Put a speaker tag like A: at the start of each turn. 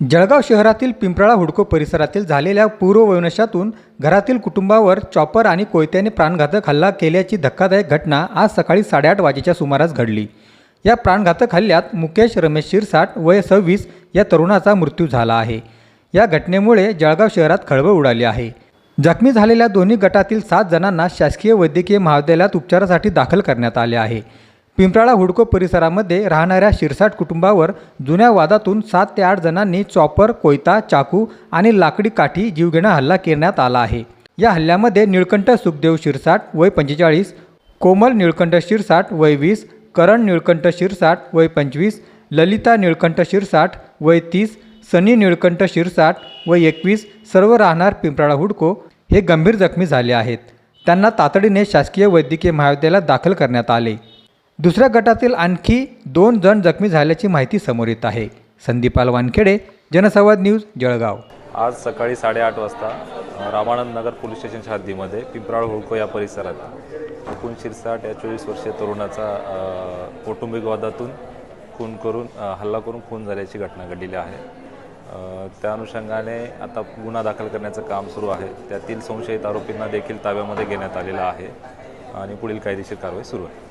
A: जळगाव शहरातील पिंपराळा हुडको परिसरातील झालेल्या पूर्ववनशातून घरातील कुटुंबावर चॉपर आणि कोयत्याने प्राणघातक हल्ला केल्याची धक्कादायक घटना आज सकाळी साडेआठ वाजेच्या सुमारास घडली. या प्राणघातक हल्ल्यात मुकेश रमेश शिरसाट वय सव्वीस या तरुणाचा मृत्यू झाला आहे. या घटनेमुळे जळगाव शहरात खळबळ उडाली आहे. जखमी झालेल्या दोन्ही गटातील सात जणांना शासकीय वैद्यकीय महाविद्यालयात उपचारासाठी दाखल करण्यात आले आहे. पिंपराळा हुडको परिसरामध्ये राहणाऱ्या शिरसाट कुटुंबावर जुन्या वादातून सात ते आठ जणांनी चॉपर कोयता चाकू आणि लाकडी काठी जीवघेणा हल्ला करण्यात आला आहे. या हल्ल्यामध्ये निळकंठ सुखदेव शिरसाट वय पंचेचाळीस कोमल निळकंठ शिरसाट वय वीस करण निळकंठ शिरसाट वय पंचवीस ललिता निळकंठ शिरसाट वय तीस सनी निळकंठ शिरसाट वय एकवीस सर्व राहणार पिंपराळा हुडको हे गंभीर जखमी झाले आहेत. त्यांना तातडीने शासकीय वैद्यकीय महाविद्यालयात दाखल करण्यात आले. दुसऱ्या गटातील आणखी दोन जण जखमी झाल्याची माहिती समोर येत आहे. संदीपाल वानखेडे जनसंवाद न्यूज जळगाव.
B: आज सकाळी साडेआठ वाजता रामानंद नगर पोलीस स्टेशनच्या हद्दीमध्ये पिंपराळ हुळको या परिसरात एकूण शिरसाट या चोवीस वर्षीय तरुणाचा कौटुंबिक वादातून खून करून हल्ला करून खून झाल्याची घटना घडलेली आहे. त्या अनुषंगाने आता गुन्हा दाखल करण्याचं काम सुरू आहे. त्यातील संशयित आरोपींना देखील ताब्यामध्ये घेण्यात आलेलं आहे आणि पुढील कायदेशीर कारवाई सुरू आहे.